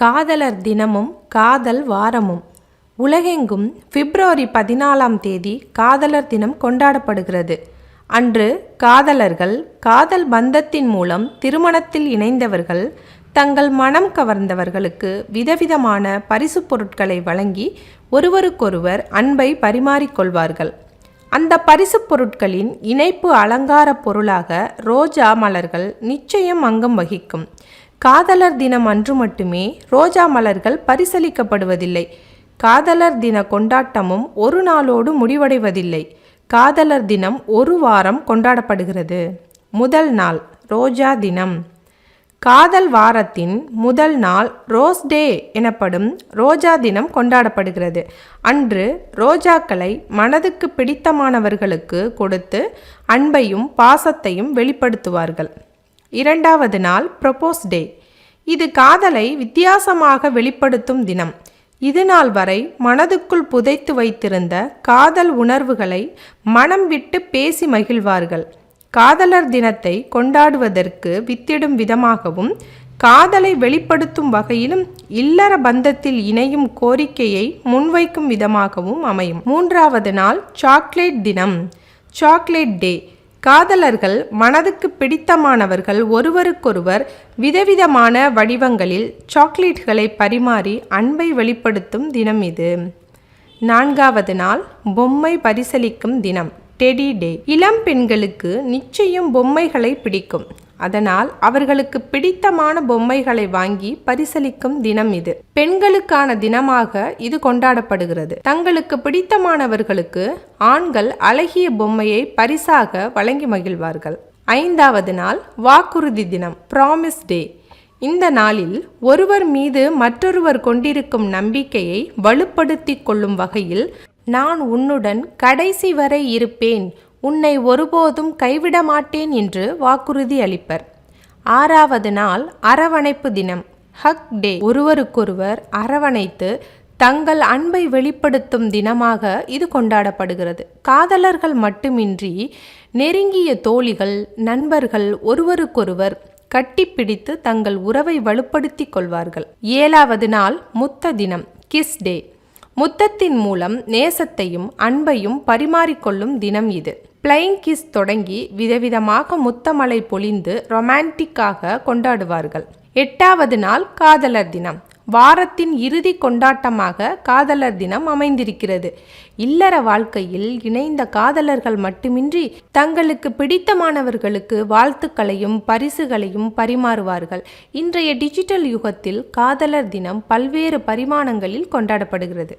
காதலர் தினமும் காதல் வாரமும். உலகெங்கும் பிப்ரவரி பதினாலாம் தேதி காதலர் தினம் கொண்டாடப்படுகிறது. அன்று காதலர்கள் காதல் பந்தத்தின் மூலம் திருமணத்தில் இணைந்தவர்கள் தங்கள் மனம் கவர்ந்தவர்களுக்கு விதவிதமான பரிசுப் பொருட்களை வழங்கி ஒருவருக்கொருவர் அன்பை பரிமாறிக்கொள்வார்கள் அந்த பரிசுப் பொருட்களின் இணைப்பு அலங்கார பொருளாக ரோஜா மலர்கள் நிச்சயம் அங்கம் வகிக்கும். காதலர் தினம் அன்று மட்டுமே ரோஜா மலர்கள் பரிசளிக்கப்படுவதில்லை. காதலர் தின கொண்டாட்டமும் ஒரு நாளோடு முடிவடைவதில்லை. காதலர் தினம் ஒரு வாரம் கொண்டாடப்படுகிறது. முதல் நாள் ரோஜா தினம். காதல் வாரத்தின் முதல் நாள் ரோஸ் டே எனப்படும் ரோஜா தினம் கொண்டாடப்படுகிறது. அன்று ரோஜாக்களை மனதுக்கு பிடித்தமானவர்களுக்கு கொடுத்து அன்பையும் பாசத்தையும் வெளிப்படுத்துவார்கள். இரண்டாவது நாள் ப்ரொபோஸ் டே இது காதலை வித்தியாசமாக வெளிப்படுத்தும் தினம். இது நாள் வரை மனதுக்குள் புதைத்து வைத்திருந்த காதல் உணர்வுகளை மனம் விட்டு பேசி மகிழ்வார்கள். காதலர் தினத்தை கொண்டாடுவதற்கு வித்திடும் விதமாகவும் காதலை வெளிப்படுத்தும் வகையிலும் இல்லற பந்தத்தில் இணையும் கோரிக்கையை முன்வைக்கும் விதமாகவும் அமையும். மூன்றாவது நாள் சாக்லேட் தினம். சாக்லேட் டே காதலர்கள் மனதுக்கு பிடித்தமானவர்கள் ஒருவருக்கொருவர் விதவிதமான வடிவங்களில் சாக்லேட்களை பரிமாறி அன்பை வெளிப்படுத்தும் தினம் இது. நான்காவது நாள் பொம்மை பரிசளிக்கும் தினம் டெடி டே. இளம் பெண்களுக்கு நிச்சயம் பொம்மைகளை பிடிக்கும். அதனால் அவர்களுக்கு பிடித்தமான பொம்மைகளை வாங்கி பரிசளிக்கும் தினம் இது. பெண்களுக்கான தினமாக இது கொண்டாடப்படுகிறது. தங்களுக்கு பிடித்தமானவர்களுக்கு ஆண்கள் அழகிய பொம்மையை பரிசாக வழங்கி மகிழ்வார்கள். ஐந்தாவது நாள் வாக்குறுதி தினம் ப்ராமிஸ் டே இந்த நாளில் ஒருவர் மீது மற்றொருவர் கொண்டிருக்கும் நம்பிக்கையை வலுப்படுத்தி கொள்ளும் வகையில் நான் உன்னுடன் கடைசி வரை இருப்பேன் உன்னை ஒருபோதும் கைவிட மாட்டேன் என்று வாக்குறுதி அளிப்பர். ஆறாவது நாள் அரவணைப்பு தினம். ஹக் டே. ஒருவருக்கொருவர் அரவணைத்து தங்கள் அன்பை வெளிப்படுத்தும் தினமாக இது கொண்டாடப்படுகிறது. காதலர்கள் மட்டுமின்றி நெருங்கிய தோழிகள் நண்பர்கள் ஒருவருக்கொருவர் கட்டிப்பிடித்து தங்கள் உறவை வலுப்படுத்திக் கொள்வார்கள். ஏழாவது நாள் முத்த தினம். Kiss day. முத்தத்தின் மூலம் நேசத்தையும் அன்பையும் பரிமாறிக்கொள்ளும் தினம் இது. பிளைங் கிஸ் தொடங்கி விதவிதமாக முத்தமலை பொழிந்து ரொமான்டிக்காக கொண்டாடுவார்கள். எட்டாவது நாள் காதலர் தினம். வாரத்தின் இறுதி கொண்டாட்டமாக காதலர் தினம் அமைந்திருக்கிறது. இல்லற வாழ்க்கையில் இணைந்த காதலர்கள் மட்டுமின்றி தங்களுக்கு பிடித்தமானவர்களுக்கு வாழ்த்துக்களையும் பரிசுகளையும் பரிமாறுவார்கள். இன்றைய டிஜிட்டல் யுகத்தில் காதலர் தினம் பல்வேறு பரிமாணங்களில் கொண்டாடப்படுகிறது.